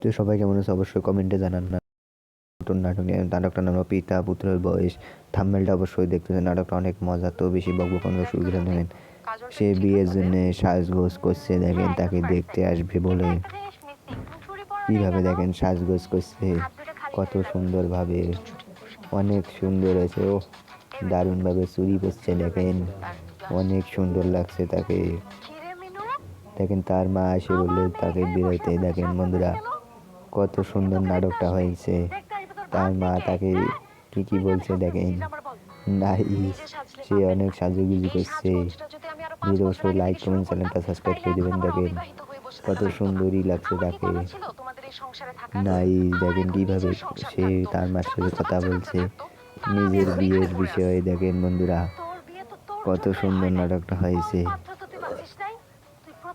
তো সবাই কেমন আছে অবশ্যই কমেন্টে জানান না। নতুন নাটক নিয়ে নাটকটার নাম পিতা পুত্রের বয়স। থাম্বেলটা অবশ্যই দেখতেছেন নাটকটা অনেক মজা তো বেশি বকবো কোনো শুরু করে নেবেন। সে বিয়ের জন্য সাজগোজ করছে দেখেন তাকে দেখতে আসবে বলে। কীভাবে দেখেন সাজগোজ করছে কত সুন্দরভাবে। অনেক সুন্দর হয়েছে ও দারুণভাবে চুরি করছে দেখেন। অনেক সুন্দর লাগছে তাকে। দেখেন তার মা এসে বললে তাকে বেরোতে দেখেন বন্ধুরা। কত সুন্দর নাটকটা হয়েছে। তার মা তাকে কি কি বলছে, দেখেন নাই সে অনেক সাজুগুজু করছে। অবশ্যই লাইক, কমেন্ট, চ্যানেলটা সাবস্ক্রাইব করে দেবেন, দেখেন, কত সুন্দরই লাগছে তাকে। নাই দেখেন কীভাবে সে তার মার সাথে কথা বলছে। নিজের বিয়ের বিষয়ে দেখেন বন্ধুরা, কত সুন্দর নাটকটা হয়েছে।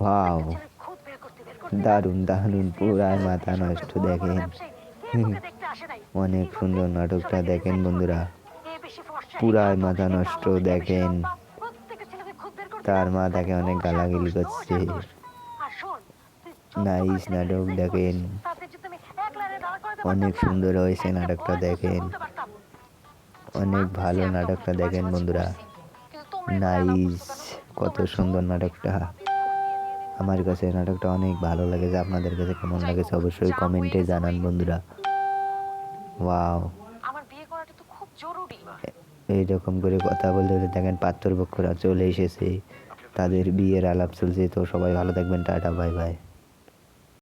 Wow. দারুণ দারুণ, পুরাই মাথা নষ্ট, দেখেন। অনেক সুন্দর নাটকটা দেখেন বন্ধুরা। পুরাই মাথা নষ্ট, দেখেন। তার মা তাকে অনেক গালাগালি করছে। নাইস নাটক, দেখেন। অনেক সুন্দর হয়েছে নাটকটা, দেখেন। অনেক ভালো নাটকটা, দেখেন বন্ধুরা। নাইস, কত সুন্দর নাটকটা। আমার কাছে নাটকটা অনেক ভালো লেগেছে আপনাদের কাছে কেমন লেগেছে অবশ্যই কমেন্টে জানান বন্ধুরা। ওয়াও। আমার বিয়ে করাটা তো খুব জরুরি। এইরকম করে কথা বলতে বলতে দেখেন পাত্রপক্ষরা চলে এসেছে। তাদের বিয়ের আলাপ চলছে তো সবাই ভালো থাকবেন টাটা বাই বাই।